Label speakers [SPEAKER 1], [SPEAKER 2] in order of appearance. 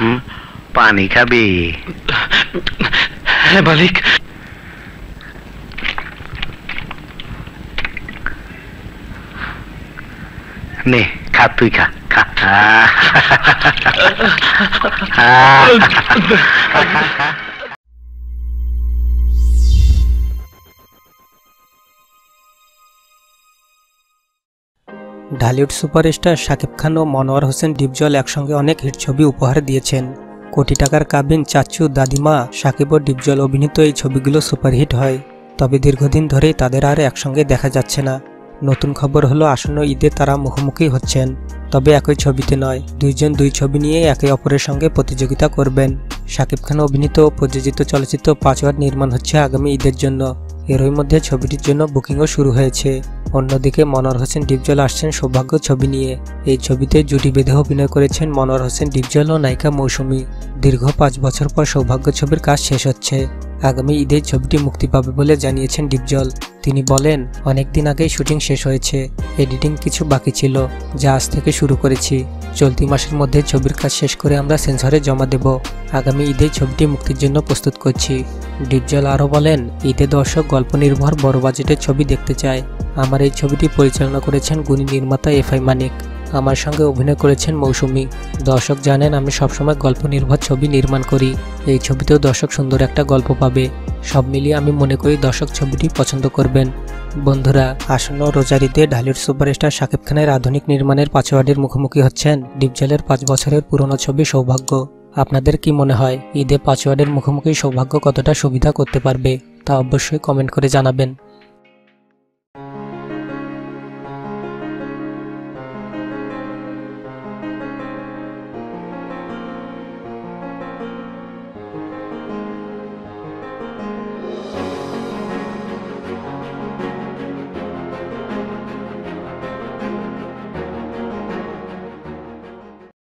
[SPEAKER 1] हम्म? पानी का
[SPEAKER 2] भी। मालिक।
[SPEAKER 1] ने खा तू खा। खा।
[SPEAKER 3] ঢালিউড সুপারস্টার শাকিব খান ও মনোয়ার হোসেন ডিপজল একসঙ্গে অনেক হিট ছবি উপহার দিয়েছেন। কোটি টাকার কাবিন চাচু, দাদিমা, শাকিব ও ডিপজল অভিনীত এই ছবিগুলো সুপারহিট হয়। তবে দীর্ঘদিন ধরেই তাদের আর একসঙ্গে দেখা যাচ্ছে না। নতুন খবর হলো, আসন্ন ঈদে তারা মুখোমুখি হচ্ছেন। তবে একই ছবিতে নয়, দুইজন দুই ছবি নিয়ে একে অপরের সঙ্গে প্রতিযোগিতা করবেন। শাকিব খান অভিনীত ও প্রযোজিত চলচ্চিত্র পাঁচওয়ার নির্মাণ হচ্ছে আগামী ঈদের জন্য। এরই মধ্যে ছবিটির জন্য বুকিংও শুরু হয়েছে। অন্যদিকে মনোয়ার হোসেন ডিপজল আসছেন সৌভাগ্য ছবি নিয়ে। এই ছবিতে জুটি বেঁধে অভিনয় করেছেন মনোয়ার হোসেন ডিপজল ও নায়িকা মৌসুমী। দীর্ঘ পাঁচ বছর পর সৌভাগ্য ছবির কাজ শেষ হচ্ছে। আগামী ঈদে ছবিটি মুক্তি পাবে বলে জানিয়েছেন ডিপজল। তিনি বলেন অনেক দিন আগেই শুটিং শেষ হয়েছে। এডিটিং কিছু বাকি ছিল, যা আজ থেকে শুরু করেছি। চলতি মাসের মধ্যে ছবির কাজ শেষ করে আমরা সেন্সরে জমা দেব। আগামী ঈদে ছবিটি মুক্তির জন্য প্রস্তুত করছি। ডিপজল আরও বলেন, ঈদে দর্শক গল্প নির্ভর বড় বাজেটের ছবি দেখতে চায়। আমার এই ছবিটি পরিচালনা করেছেন গুণী নির্মাতা এফ আই মানিক। আমার সঙ্গে অভিনয় করেছেন মৌসুমী। দর্শক জানেন, আমি সবসময় গল্প নির্ভর ছবি নির্মাণ করি। এই ছবিতেও দর্শক সুন্দর একটা গল্প পাবে। সব মিলিয়ে আমি মনে করি দর্শক ছবিটি পছন্দ করবেন। বন্ধুরা, আসন্ন রোজারিতে ঢালিউড সুপারস্টার শাকিব খানের আধুনিক নির্মাণের পাঁচওয়ার্ডের মুখোমুখি হচ্ছেন ডিপজলের পাঁচ বছরের পুরনো ছবি সৌভাগ্য। আপনাদের কি মনে হয়, ঈদে পাঁচওয়ার্ডের মুখোমুখি সৌভাগ্য কতটা সুবিধা করতে পারবে, তা অবশ্যই কমেন্ট করে জানাবেন।